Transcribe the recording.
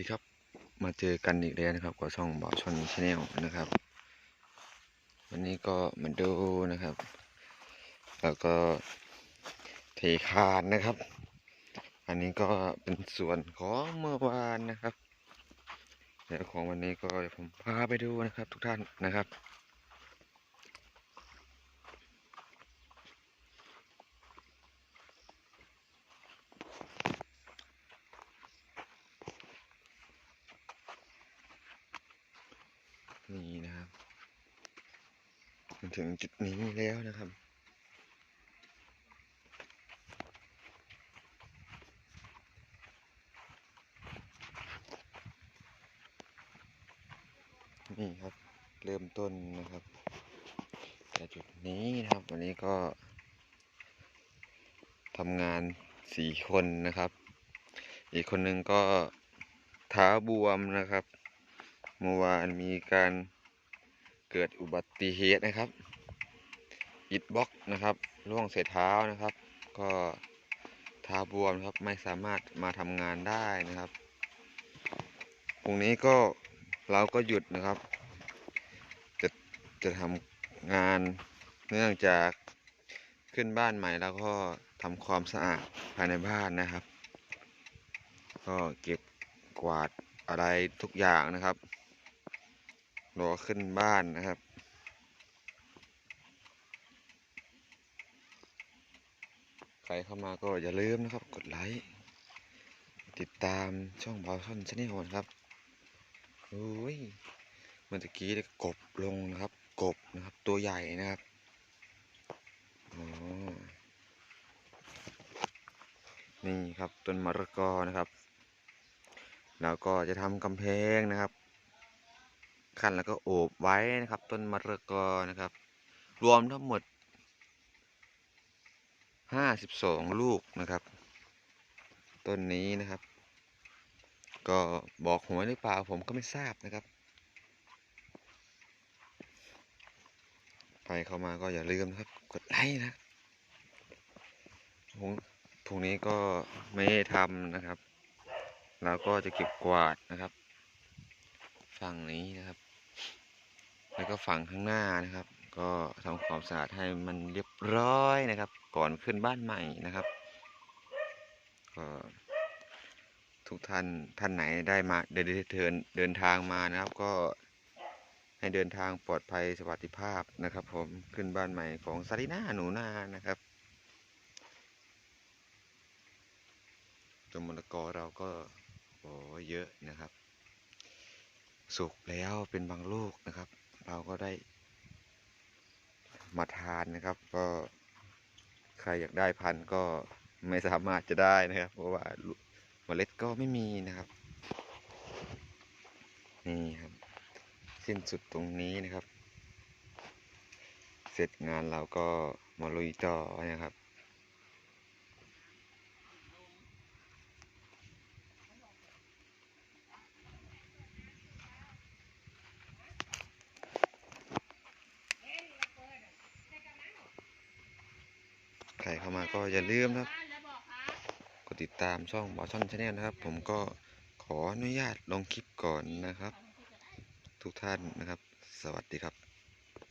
ดีครับมาเจอกันอีกแล้วนะครับกับช่องบ่าวชนชาแนลนะครับ วันนี้ก็มาดูนะครับ แล้วก็เทคานนะครับ อันนี้ก็เป็นส่วนของเมื่อวานนะครับแล้วของวันนี้ก็ผมพาไปดูนะครับ ทุกท่านนะครับ นี่นะครับมาถึงจุดนี้แล้วนะครับนี่ครับเริ่มต้นนะครับแต่จุดนี้นะครับ วันนี้ก็ทำงานสี่คนนะครับ อีกคนหนึ่งก็เท้าบวมนะครับ เมื่อวานมีการเกิดอุบัติเหตุนะครับอิดบล็อกนะครับล่วงเศษเท้านะครับ ก็เท้าบวมครับไม่สามารถมาทำงานได้นะครับพรุ่งนี้ก็เราก็หยุดนะครับ จะจะทำงานเนื่องจากขึ้นบ้านใหม่แล้วก็ทำความสะอาดภายในบ้านนะครับ ก็เก็บกวาดอะไรทุกอย่างนะครับ รอขึ้นบ้านนะครับ ใครเข้ามาก็อย่าลืมนะครับ กดไลค์ ติดตามช่องบอลชอนชาแนลนครับโอ้ยเมื่อกี้เนี่ยกบลงนะครับ กบนะครับ ตัวใหญ่นะครับอ๋อนี่ครับต้นมะระกอนะครับ แล้วก็จะทำกำแพงนะครับ ขั้นแล้วก็โอบไว้นะครับ ต้นมะระกอนะครับ รวมทั้งหมดห้าสิบองลูกนะครับ ต้นนี้นะครับ ก็บอกหวยหรือเปล่าผมก็ไม่ทราบนะครับใครเข้ามาก็อย่าลืมนะครับกดไลค์นะพรุ่งพรุ่งนี้ก็ไม่ได้ทำนะครับเราก็จะเก็บกวาดนะครับ ฝั่งนี้นะครับ แล้วก็ฝั่งข้างหน้านะครับ ก็ทำความสะอาดให้มันเรียบร้อยนะครับ ก่อนขึ้นบ้านใหม่นะครับก็ทุกท่านท่านไหนได้มาเดินเดินเดินทางมานะครับ ก็ให้เดินทางปลอดภัยสวัสดิภาพนะครับ ผมขึ้นบ้านใหม่ของซาริน่าหนูนานะครับตัวมะลกอเราก็โอ้เยอะนะครับ สุกแล้วเป็นบางลูกนะครับ เราก็ได้ มาทานนะครับ ก็ใครอยากได้พันธุ์ก็ไม่สามารถจะได้นะครับ เพราะว่าเมล็ดก็ไม่มีนะครับ นี่ครับ สิ้นสุดตรงนี้นะครับ เสร็จงานเราก็มาลุยต่อนะครับ ใครเข้ามาก็อย่าลืมนะครับกดติดตามช่องบอช่อนชาแนลนะครับ ผมก็ขออนุญาตลงคลิปก่อนนะครับ ทุกท่านนะครับ สวัสดีครับ